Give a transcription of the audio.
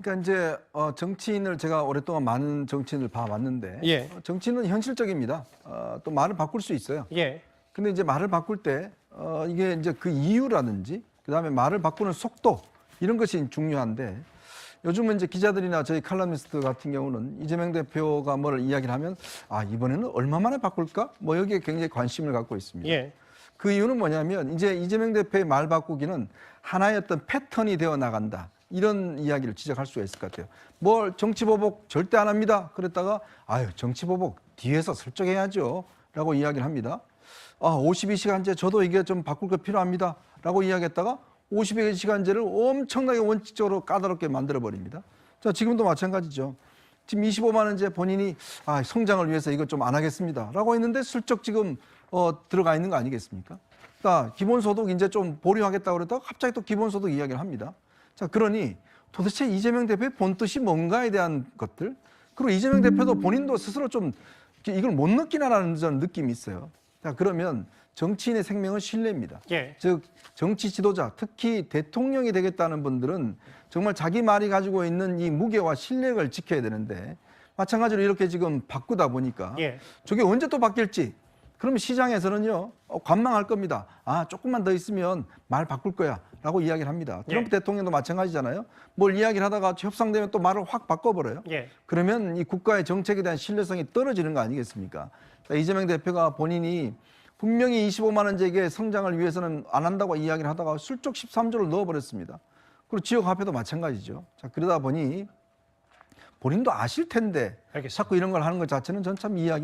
그러니까 이제 어, 정치인을 제가 오랫동안 많은 정치인을 봐왔는데 예. 어, 정치는 현실적입니다. 어, 또 말을 바꿀 수 있어요. 예. 근데 이제 말을 바꿀 때 어, 이게 이제 그 이유라든지 그다음에 말을 바꾸는 속도 이런 것이 중요한데 요즘은 이제 기자들이나 저희 칼럼니스트 같은 경우는 이재명 대표가 뭘 이야기를 하면 아 이번에는 얼마 만에 바꿀까 뭐 여기에 굉장히 관심을 갖고 있습니다. 예. 그 이유는 뭐냐면 이제 이재명 대표의 말 바꾸기는 하나의 어떤 패턴이 되어 나간다. 이런 이야기를 지적할 수가 있을 것 같아요. 뭘 정치 보복 절대 안 합니다. 그랬다가 아유 정치 보복 뒤에서 슬쩍 해야죠. 라고 이야기를 합니다. 아 52시간제 저도 이게 좀 바꿀 거 필요합니다. 라고 이야기했다가 52시간제를 엄청나게 원칙적으로 까다롭게 만들어 버립니다. 자 지금도 마찬가지죠. 지금 25만 원제 본인이 아, 성장을 위해서 이거 좀 안 하겠습니다.라고 했는데 슬쩍 지금 어, 들어가 있는 거 아니겠습니까? 그러니까 기본소득 이제 좀 보류하겠다고 그랬다가 갑자기 또 기본소득 이야기를 합니다. 자, 그러니 도대체 이재명 대표의 본 뜻이 뭔가에 대한 것들 그리고 이재명 대표도 본인도 스스로 좀 이걸 못 느끼나라는 저는 느낌이 있어요. 자, 그러면 정치인의 생명은 신뢰입니다. 예. 즉 정치 지도자 특히 대통령이 되겠다는 분들은 정말 자기 말이 가지고 있는 이 무게와 신뢰를 지켜야 되는데 마찬가지로 이렇게 지금 바꾸다 보니까 예. 저게 언제 또 바뀔지 그러면 시장에서는요 어, 관망할 겁니다. 아 조금만 더 있으면 말 바꿀 거야라고 이야기를 합니다. 트럼프 예. 대통령도 마찬가지잖아요. 뭘 이야기를 하다가 협상되면 또 말을 확 바꿔버려요. 예. 그러면 이 국가의 정책에 대한 신뢰성이 떨어지는 거 아니겠습니까? 자, 이재명 대표가 본인이 분명히 25만 원제게 성장을 위해서는 안 한다고 이야기를 하다가 슬쩍 13조를 넣어버렸습니다. 그리고 지역 화폐도 마찬가지죠. 자 그러다 보니 본인도 아실 텐데 알겠습니다. 자꾸 이런 걸 하는 것 자체는 전 참 이해하기